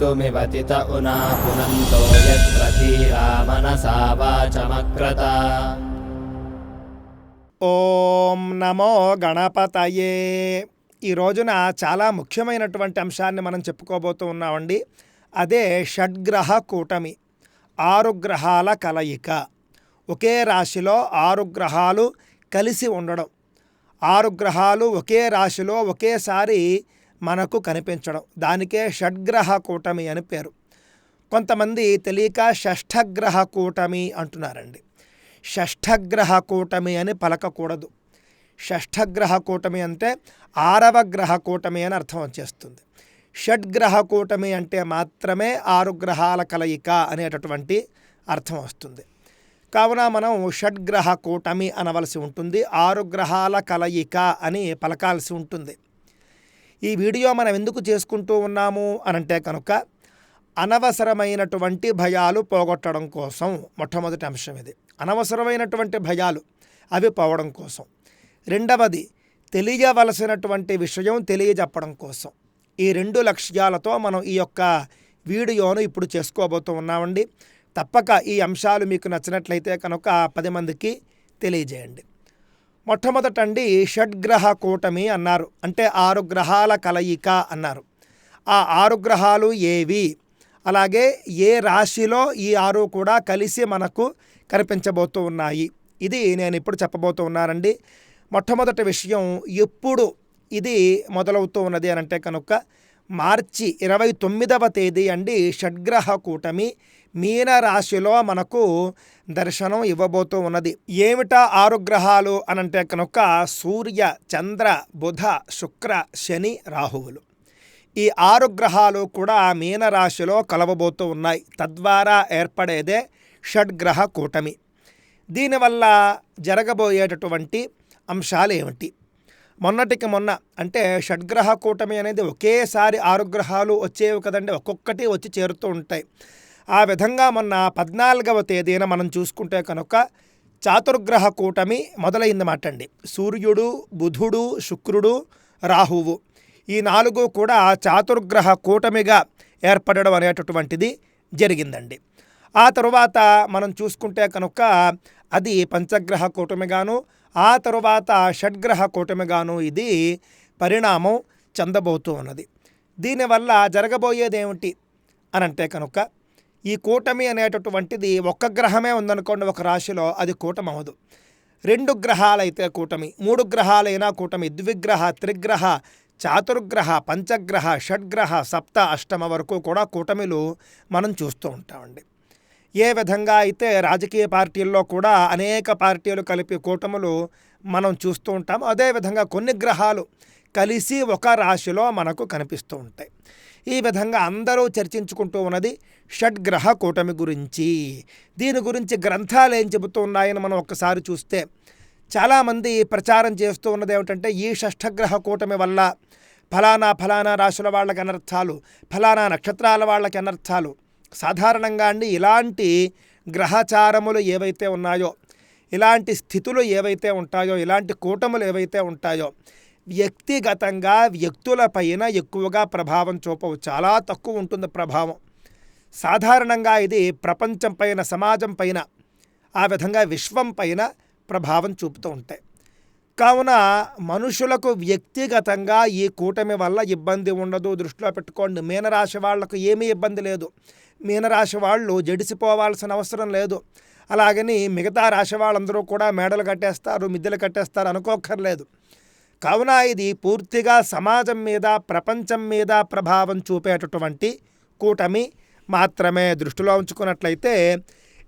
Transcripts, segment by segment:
कर्तुमिवतित उना पुनन्तो यत्र धीरा मनसा वाचमक्रता ఓం నమో గణపతయే ఈ రోజున చాలా ముఖ్యమైనటువంటి అంశాన్ని మనం చెప్పుకోబోతూ ఉన్నామండి అదే షడ్గ్రహ కూటమి ఆరు గ్రహాల కలయిక ఒకే రాశిలో ఆరు గ్రహాలు కలిసి ఉండడం ఆరు గ్రహాలు ఒకే రాశిలో ఒకేసారి మనకు కనిపించడం. దానికే షడ్గ్రహ కూటమి అని పేరు. కొంతమంది తెలియక షష్ఠగ్రహ కూటమి అంటున్నారండి. షష్ఠగ్రహ కూటమి అని పలకకూడదు. షష్ఠగ్రహ కూటమి అంటే ఆరవ గ్రహ కూటమి అని అర్థం వచ్చేస్తుంది. షడ్గ్రహ కూటమి అంటే మాత్రమే ఆరు గ్రహాల కలయిక అనేటటువంటి అర్థం వస్తుంది. కావున మనం షడ్గ్రహ కూటమి అనవలసి ఉంటుంది. ఆరు గ్రహాల కలయిక అని పలకాల్సి ఉంటుంది. ఈ వీడియో మనం ఎందుకు చేసుకుంటూ ఉన్నాము అనంటే కనుక అనవసరమైనటువంటి భయాలు పోగొట్టడం కోసం మొట్టమొదటి అంశం ఇది. అనవసరమైనటువంటి భయాలు అవి పోవడం కోసం. రెండవది తెలియవలసినటువంటి విషయం తెలియజెప్పడం కోసం. ఈ రెండు లక్ష్యాలతో మనం ఈ యొక్క వీడియోను ఇప్పుడు చేసుకోబోతూ ఉన్నామండి. తప్పక ఈ అంశాలు మీకు నచ్చినట్లయితే కనుక పది మందికి తెలియజేయండి. మొట్టమొదటండి షడ్గ్రహ కూటమి అన్నారు. అంటే ఆరు గ్రహాల కలయిక అన్నారు. ఆ ఆరు గ్రహాలు ఏవి? అలాగే ఏ రాశిలో ఈ ఆరు కూడా కలిసి మనకు కనిపించబోతూ ఉన్నాయి? ఇది నేను ఇప్పుడు చెప్పబోతూ ఉన్నానండి. మొట్టమొదటి విషయం ఎప్పుడు ఇది మొదలవుతూ ఉన్నది అని అంటే కనుక మార్చి ఇరవై తొమ్మిదవ తేదీ అండి షడ్గ్రహ కూటమి. మీనరాశిలో మనకు దర్శనం ఇవ్వబోతూ ఉన్నది. ఏమిటా ఆరు గ్రహాలు అనంటే కనుక సూర్య చంద్ర బుధ శుక్ర శని రాహువులు. ఈ ఆరు గ్రహాలు కూడా మీనరాశిలో కలవబోతూ ఉన్నాయి. తద్వారా ఏర్పడేదే షడ్గ్రహ కూటమి. దీనివల్ల జరగబోయేటటువంటి అంశాలు ఏమిటి? మొన్నటికి మొన్న అంటే షడ్గ్రహ కూటమి అనేది ఒకేసారి ఆరు గ్రహాలు వచ్చేవి కదండి. ఒక్కొక్కటి వచ్చి చేరుతూ ఉంటాయి. ఆ విధంగా మొన్న పద్నాలుగవ తేదీన మనం చూసుకుంటే కనుక చాతుర్గ్రహ కూటమి మొదలైందన్నమాట అండి. సూర్యుడు బుధుడు శుక్రుడు రాహువు ఈ నాలుగు కూడా చాతుర్గ్రహ కూటమిగా ఏర్పడడం అనేటటువంటిది జరిగిందండి. ఆ తరువాత మనం చూసుకుంటే కనుక అది పంచగ్రహ కూటమిగాను ఆ తరువాత షడ్గ్రహ కూటమిగాను ఇది పరిణామం చెందబోతూ ఉన్నది. దీనివల్ల జరగబోయేది ఏమిటి అనంటే కనుక ఈ కూటమి అనేటటువంటిది ఒక్క గ్రహమే ఉందనుకోండి ఒక రాశిలో అది కూటమి అవ్వదు. రెండు గ్రహాలైతే కూటమి మూడు గ్రహాలైనా కూటమి ద్విగ్రహ త్రిగ్రహ చాతుర్గ్రహ పంచగ్రహ షడ్గ్రహ సప్త అష్టమ వరకు కూడా కూటమిలు మనం చూస్తూ ఉంటామండి. ఏ విధంగా అయితే రాజకీయ పార్టీల్లో కూడా అనేక పార్టీలు కలిపి కూటములు మనం చూస్తూ ఉంటాం అదేవిధంగా కొన్ని గ్రహాలు కలిసి ఒక రాశిలో మనకు కనిపిస్తూ ఉంటాయి. ఈ విధంగా అందరూ చర్చించుకుంటూ ఉన్నది షడ్గ్రహ కూటమి గురించి. దీని గురించి గ్రంథాలు ఏం చెబుతూ ఉన్నాయని మనం ఒక్కసారి చూస్తే చాలామంది ప్రచారం చేస్తూ ఉన్నది ఏమిటంటే ఈ షష్ఠగ్రహ కూటమి వల్ల ఫలానా ఫలానా రాశుల వాళ్ళకి అనర్థాలు ఫలానా నక్షత్రాల వాళ్ళకి అనర్థాలు. సాధారణంగా అండి ఇలాంటి గ్రహచారములు ఏవైతే ఉన్నాయో ఇలాంటి స్థితులు ఏవైతే ఉంటాయో ఇలాంటి కూటములు ఏవైతే ఉంటాయో వ్యక్తిగతంగా వ్యక్తులపైన ఎక్కువగా ప్రభావం చూపవు. చాలా తక్కువ ఉంటుంది ప్రభావం. సాధారణంగా ఇది ప్రపంచం పైన సమాజం పైన ఆ విధంగా విశ్వం పైన ప్రభావం చూపుతూ ఉంటాయి. కావున మనుషులకు వ్యక్తిగతంగా ఈ కూటమి వల్ల ఇబ్బంది ఉండదు. దృష్టిలో పెట్టుకోండి. మీనరాశి వాళ్ళకు ఏమీ ఇబ్బంది లేదు. మీనరాశి వాళ్ళు జడిసిపోవాల్సిన అవసరం లేదు. అలాగని మిగతా రాశి వాళ్ళందరూ కూడా మేడలు కట్టేస్తారు మిద్దెలు కట్టేస్తారు అనుకోక్కర్లేదు. కావున ఇది పూర్తిగా సమాజం మీద ప్రపంచం మీద ప్రభావం చూపేటటువంటి కూటమి మాత్రమే దృష్టిలో ఉంచుకున్నట్లయితే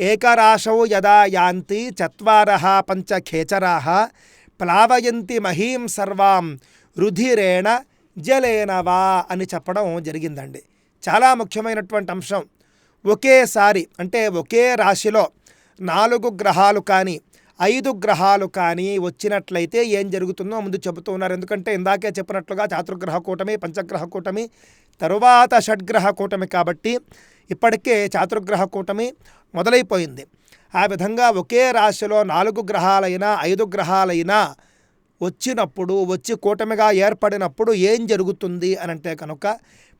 ఏకరాశౌ యదా యాంతి చత్వార పంచఖేచరాహ ప్లావయంతి మహీం సర్వాం రుధిరేణ జలేనవా అని చెప్పడం జరిగిందండి. చాలా ముఖ్యమైనటువంటి అంశం. ఒకేసారి అంటే ఒకే రాశిలో నాలుగు గ్రహాలు కానీ ఐదు గ్రహాలు కానీ వచ్చినట్లయితే ఏం జరుగుతుందో ముందు చెబుతూ ఉన్నారు. ఎందుకంటే ఇందాకే చెప్పినట్లుగా చాతుర్గ్రహ కూటమి పంచగ్రహ కూటమి తరువాత షడ్గ్రహ కూటమి కాబట్టి ఇప్పటికే చాతుర్గ్రహ కూటమి మొదలైపోయింది. ఆ విధంగా ఒకే రాశిలో నాలుగు గ్రహాలైనా ఐదు గ్రహాలైనా వచ్చినప్పుడు వచ్చి కూటమిగా ఏర్పడినప్పుడు ఏం జరుగుతుంది అని అంటే కనుక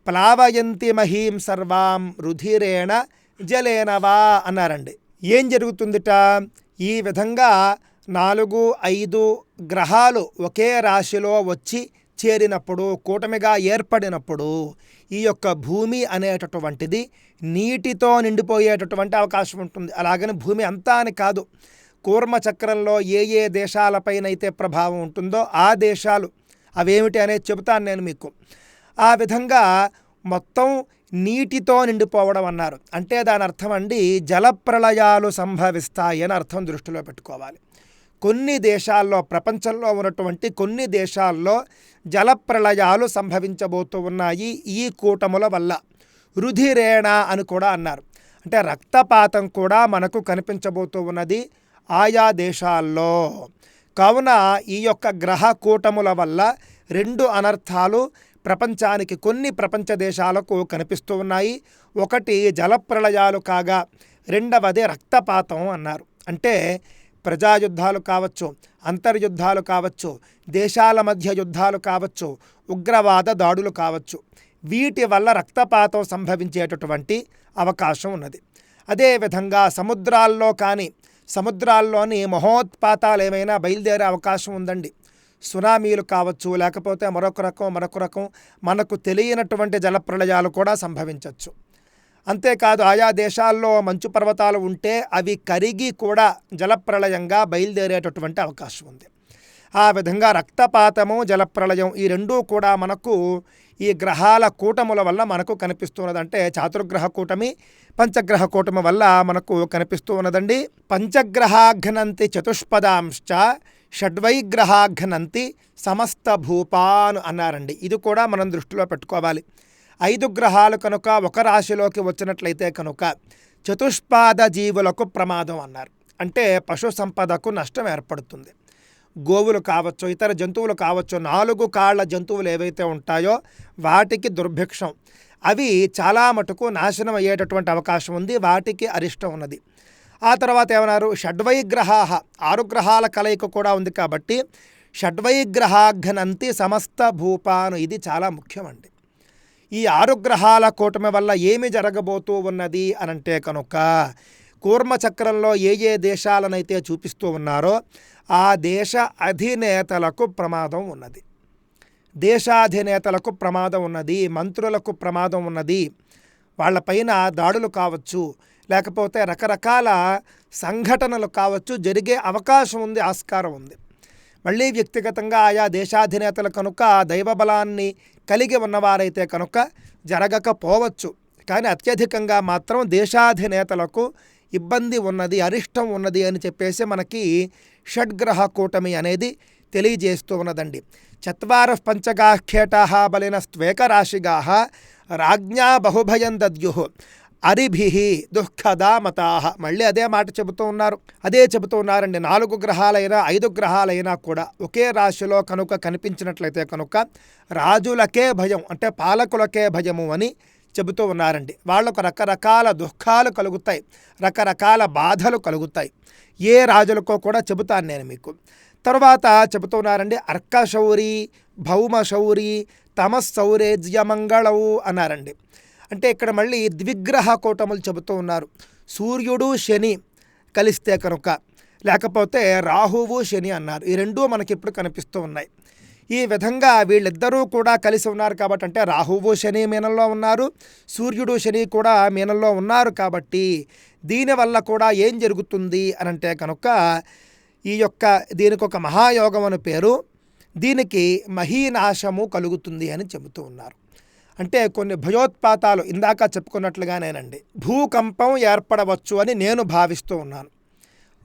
ప్లావయంతి మహీం సర్వాం రుధిరేణ జలేనవా అన్నారండి. ఏం జరుగుతుందిట? ఈ విధంగా నాలుగు ఐదు గ్రహాలు ఒకే రాశిలో వచ్చి చేరినప్పుడు కూటమిగా ఏర్పడినప్పుడు ఈ యొక్క భూమి అనేటటువంటిది నీటితో నిండిపోయేటటువంటి అవకాశం ఉంటుంది. అలాగని భూమి అంతా అని కాదు. కూర్మ చక్రంలో ఏ ఏ దేశాలపైనైతే ప్రభావం ఉంటుందో ఆ దేశాలు. అవేమిటి అనేది చెబుతాను నేను మీకు. ఆ విధంగా మొత్తం నీటితో నిండిపోవడం అన్నారు. అంటే దాని అర్థం అండి జలప్రళయాలు సంభవిస్తాయి అని అర్థం దృష్టిలో పెట్టుకోవాలి. కొన్ని దేశాల్లో ప్రపంచంలో ఉన్నటువంటి కొన్ని దేశాల్లో జలప్రళయాలు సంభవించబోతూ ఉన్నాయి ఈ కూటముల వల్ల. రుధిరేణ అని కూడా అన్నారు. అంటే రక్తపాతం కూడా మనకు కనిపించబోతూ ఉన్నది ఆయా దేశాల్లో. కావున ఈ యొక్క గ్రహ కూటముల వల్ల రెండు అనర్థాలు ప్రపంచానికి కొన్ని ప్రపంచ దేశాలకు కనిపిస్తూ ఉన్నాయి. ఒకటి జలప్రళయాలు కాగా రెండవది రక్తపాతం అన్నారు. అంటే ప్రజాయుద్ధాలు కావచ్చు అంతర్యుద్ధాలు కావచ్చు దేశాల మధ్య యుద్ధాలు కావచ్చు ఉగ్రవాద దాడులు కావచ్చు. వీటి వల్ల రక్తపాతం సంభవించేటటువంటి అవకాశం ఉన్నది. అదేవిధంగా సముద్రాల్లో కానీ సముద్రాల్లోని మహోత్పాతాలు ఏమైనా బయలుదేరే అవకాశం ఉందండి. సునామీలు కావచ్చు లేకపోతే మరొక రకం మరొక రకం మనకు తెలియనటువంటి జలప్రళయాలు కూడా సంభవించవచ్చు అంతేకాదు ఆయా దేశాల్లో మంచు పర్వతాలు ఉంటే అవి కరిగి కూడా జలప్రళయంగా బయలుదేరేటటువంటి అవకాశం ఉంది. ఆ విధంగా రక్తపాతము జలప్రళయం ఈ రెండూ కూడా మనకు ఈ గ్రహాల కూటముల వల్ల మనకు కనిపిస్తూ ఉన్నదంటే చాతుర్గ్రహ కూటమి పంచగ్రహ కూటమి వల్ల మనకు కనిపిస్తూ ఉన్నదండి. పంచగ్రహాఘ్నంతి చతుష్పదాంశ్చ షడ్వైగ్రహాఘ్నంతి సమస్త భూపాను అన్నారండి. ఇది కూడా మనం దృష్టిలో పెట్టుకోవాలి. ఐదు గ్రహాలు కనుక ఒక రాశిలోకి వచ్చినట్లయితే కనుక చతుష్పాద జీవులకు ప్రమాదం అన్నారు. అంటే పశు సంపదకు నష్టం ఏర్పడుతుంది. గోవులు కావచ్చు ఇతర జంతువులు కావచ్చు నాలుగు కాళ్ళ జంతువులు ఏవైతే ఉంటాయో వాటికి దుర్భిక్షం. అవి చాలా మటుకు నాశనం అయ్యేటటువంటి అవకాశం ఉంది. వాటికి అరిష్టం ఉన్నది. ఆ తర్వాత ఏమన్నారు? షడ్వైగ్రహా. ఆరు గ్రహాల కలయిక కూడా ఉంది కాబట్టి షడ్వైగ్రహాఘనంతి సమస్త భూపాను. ఇది చాలా ముఖ్యమండి. ఈ ఆరు గ్రహాల కూటమి వల్ల ఏమి జరగబోతూ ఉన్నది అనంటే కనుక కూర్మ చక్రంలో ఏ ఏ దేశాలనైతే చూపిస్తూ ఉన్నారో ఆ దేశ అధినేతలకు ప్రమాదం ఉన్నది. దేశాధినేతలకు ప్రమాదం ఉన్నది మంత్రులకు ప్రమాదం ఉన్నది వాళ్ళపైన దాడులు కావచ్చు లేకపోతే రకరకాల సంఘటనలు కావచ్చు జరిగే అవకాశం ఉంది ఆస్కారం ఉంది. మళ్ళీ వ్యక్తిగతంగా ఆయా దేశాధినేతలు కనుక దైవబలాన్ని కలిగి ఉన్నవారైతే కనుక జరగకపోవచ్చు. కానీ అత్యధికంగా మాత్రం దేశాధినేతలకు ఇబ్బంది ఉన్నది అరిష్టం ఉన్నది అని చెప్పేసి మనకి షడ్గ్రహ కూటమి అనేది తెలియజేస్తూ ఉన్నదండి. చత్వార పంచగాఖ్యేటా బలిన స్వేకరాశిగా రాజ్ఞా బహుభయం దద్యు అరిభి దుఃఖదా మతా మళ్ళీ అదే మాట చెబుతూ ఉన్నారు. అదే చెబుతూ ఉన్నారండి. నాలుగు గ్రహాలైనా ఐదు గ్రహాలైనా కూడా ఒకే రాశిలో కనుక కనిపించినట్లయితే కనుక రాజులకే భయం అంటే పాలకులకే భయము అని చెబుతూ ఉన్నారండి. వాళ్ళకు రకరకాల దుఃఖాలు కలుగుతాయి. రకరకాల బాధలు కలుగుతాయి. ఏ రాజులకో కూడా చెబుతాను నేను మీకు. తర్వాత చెబుతున్నారండి అర్కశౌరి భౌమశౌరి తమశౌరేజ్యమంగళవు అన్నారండి. అంటే ఇక్కడ మళ్ళీ ద్విగ్రహ కూటములు చెబుతూ ఉన్నారు. సూర్యుడు శని కలిస్తే కనుక. లేకపోతే రాహువు శని అన్నారు. ఈ రెండూ మనకి ఇప్పుడు కనిపిస్తూ ఉన్నాయి. ఈ విధంగా వీళ్ళిద్దరూ కూడా కలిసి ఉన్నారు కాబట్టి అంటే రాహువు శని మీనంలో ఉన్నారు. సూర్యుడు శని కూడా మీనంలో ఉన్నారు కాబట్టి దీనివల్ల కూడా ఏం జరుగుతుంది అని అంటే కనుక ఈ యొక్క దీనికి ఒక మహాయోగం అని పేరు దీనికి మహీనాశము కలుగుతుంది అని చెబుతూ ఉన్నారు. అంటే కొన్ని భయోత్పాతాలు ఇందాక చెప్పుకున్నట్లుగానేనండి. భూకంపం ఏర్పడవచ్చు అని నేను భావిస్తూ ఉన్నాను.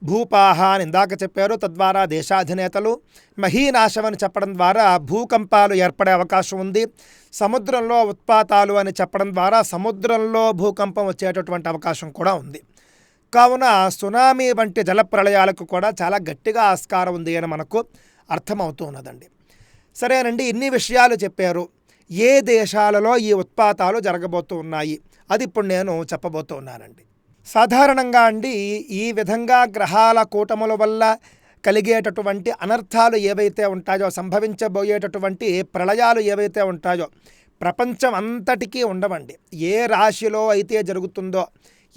భూపాహ అని ఇందాక చెప్పారు తద్వారా దేశాధినేతలు మహీనాశం అని చెప్పడం ద్వారా భూకంపాలు ఏర్పడే అవకాశం ఉంది. సముద్రంలో ఉత్పాతాలు అని చెప్పడం ద్వారా సముద్రంలో భూకంపం వచ్చేటటువంటి అవకాశం కూడా ఉంది. కావున సునామీ వంటి జలప్రళయాలకు కూడా చాలా గట్టిగా ఆస్కారం ఉంది అని మనకు అర్థమవుతూ ఉన్నదండి. సరేనండి ఇన్ని విషయాలు చెప్పారు. ఏ దేశాలలో ఈ ఉత్పాతాలు జరగబోతూ ఉన్నాయి? అది ఇప్పుడు నేను చెప్పబోతూ ఉన్నానండి సాధారణంగా అండి ఈ విధంగా గ్రహాల కూటముల వల్ల కలిగేటటువంటి అనర్థాలు ఏవైతే ఉంటాయో సంభవించబోయేటటువంటి ప్రళయాలు ఏవైతే ఉంటాయో ప్రపంచం అంతటికీ ఉండవండి. ఏ రాశిలో అయితే జరుగుతుందో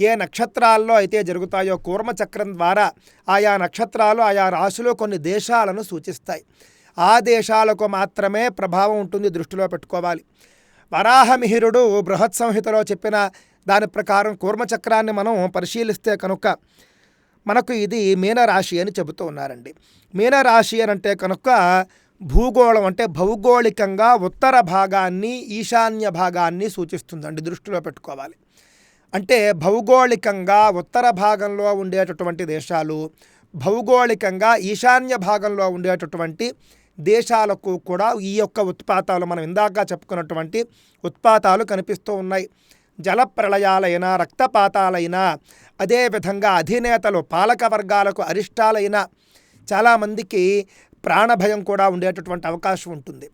ఏ నక్షత్రాల్లో అయితే జరుగుతాయో కూర్మచక్రం ద్వారా ఆయా నక్షత్రాలు ఆయా రాశులు కొన్ని దేశాలను సూచిస్తాయి. ఆ దేశాలకు మాత్రమే ప్రభావం ఉంటుంది దృష్టిలో పెట్టుకోవాలి. వరాహమిహిరుడు బృహత్ సంహితలో చెప్పిన దాని ప్రకారం కూర్మచక్రాన్ని మనం పరిశీలిస్తే కనుక మనకు ఇది మీనరాశి అని చెబుతూ ఉన్నారండి. మీనరాశి అని అంటే కనుక భూగోళం అంటే భౌగోళికంగా ఉత్తర భాగాన్ని ఈశాన్య భాగాన్ని సూచిస్తుందండి దృష్టిలో పెట్టుకోవాలి. అంటే భౌగోళికంగా ఉత్తర భాగంలో ఉండేటటువంటి దేశాలు భౌగోళికంగా ఈశాన్య భాగంలో ఉండేటటువంటి దేశాలకు కూడా ఈ యొక్క ఉత్పాతాలు మనం ఇందాక చెప్పుకున్నటువంటి ఉత్పాతాలు కనిపిస్తూ ఉన్నాయి. జల ప్రళయాలైన రక్తపాతాలైన అదేవిధంగా అధినేతలు పాలక వర్గాలకు అరిష్టాలైన చాలామందికి ప్రాణభయం కూడా ఉండేటటువంటి అవకాశం ఉంటుంది.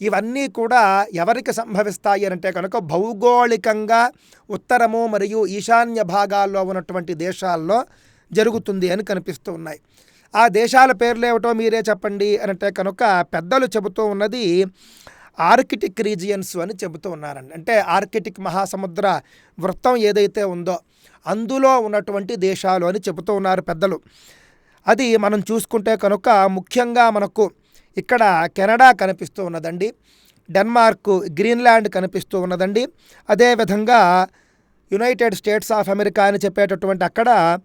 ఇవన్నీ కూడా ఎవరికి సంభవిస్తాయి అంటే కనుక భౌగోళికంగా ఉత్తరము మరియు ఈశాన్య భాగాల్లో ఉన్నటువంటి దేశాల్లో జరుగుతుంది అని కనిపిస్తూ ఉన్నాయి. ఆ దేశాల పేర్లు ఏమిటో మీరే చెప్పండి అని అంటే కనుక పెద్దలు చెబుతూ ఉన్నది ఆర్కిటిక్ రీజియన్స్ అని చెబుతూ ఉన్నారండి. అంటే ఆర్కిటిక్ మహాసముద్ర వృత్తం ఏదైతే ఉందో అందులో ఉన్నటువంటి దేశాలు అని చెబుతూ ఉన్నారు పెద్దలు. అది మనం చూసుకుంటే కనుక ముఖ్యంగా మనకు ఇక్కడ కెనడా కనిపిస్తూ ఉన్నదండి. డెన్మార్క్ గ్రీన్లాండ్ కనిపిస్తూ ఉన్నదండి. అదేవిధంగా యునైటెడ్ స్టేట్స్ ఆఫ్ అమెరికా అని చెప్పేటటువంటి అక్కడ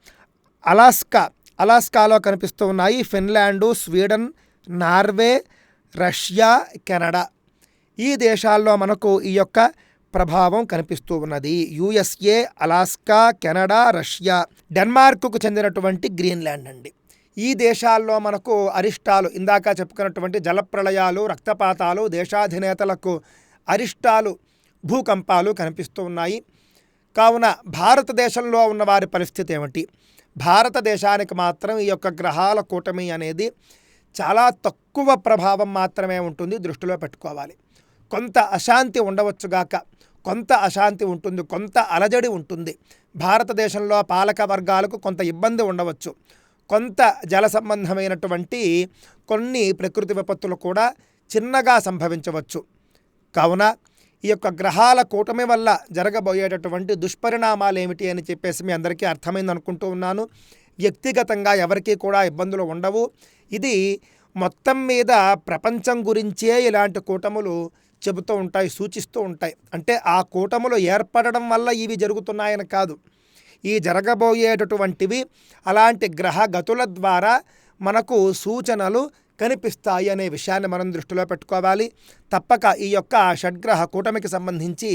అలాస్కా అలాస్కాలో కనిపిస్తూ ఉన్నాయి. Finland Sweden Norway Russia Canada. ఈ దేశాల్లో మనకు ఈ యొక్క ప్రభావం కనిపిస్తూ ఉన్నది. యుఎస్ఏ అలాస్కా కెనడా రష్యా డెన్మార్క్కు చెందినటువంటి గ్రీన్లాండ్ అండి. ఈ దేశాల్లో మనకు అరిష్టాలు ఇందాక చెప్పుకున్నటువంటి జలప్రళయాలు రక్తపాతాలు దేశాధినేతలకు అరిష్టాలు భూకంపాలు కనిపిస్తూ ఉన్నాయి. కావున భారతదేశంలో ఉన్న వారి పరిస్థితి ఏమిటి? భారతదేశానికి మాత్రం ఈ యొక్క గ్రహాల కూటమి అనేది చాలా తక్కువ ప్రభావం మాత్రమే ఉంటుంది దృష్టిలో పెట్టుకోవాలి. కొంత అశాంతి ఉండవచ్చుగాక కొంత అశాంతి ఉంటుంది కొంత అలజడి ఉంటుంది. భారతదేశంలో పాలక వర్గాలకు కొంత ఇబ్బంది ఉండవచ్చు. కొంత జల సంబంధమైనటువంటి కొన్ని ప్రకృతి విపత్తులు కూడా చిన్నగా సంభవించవచ్చు. కావున ఈ యొక్క గ్రహాల కూటమి వల్ల జరగబోయేటటువంటి దుష్పరిణామాలు ఏమిటి అని చెప్పేసి మీ అందరికీ అర్థమైంది అనుకుంటూ ఉన్నాను. వ్యక్తిగతంగా ఎవరికీ కూడా ఇబ్బందులు ఉండవు. ఇది మొత్తం మీద ప్రపంచం గురించే ఇలాంటి కూటములు చెబుతూ ఉంటాయి సూచిస్తూ ఉంటాయి. అంటే ఆ కూటములు ఏర్పడడం వల్ల ఇవి జరుగుతున్నాయని కాదు. ఈ జరగబోయేటటువంటివి అలాంటి గ్రహ గతుల ద్వారా మనకు సూచనలు కనిపిస్తాయి అనే విషయాన్ని మనం దృష్టిలో పెట్టుకోవాలి. తప్పక ఈ యొక్క షడ్గ్రహ కూటమికి సంబంధించి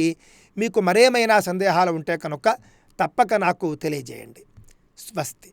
మీకు మరేమైనా సందేహాలు ఉంటే కనుక తప్పక నాకు తెలియజేయండి. స్వస్తి.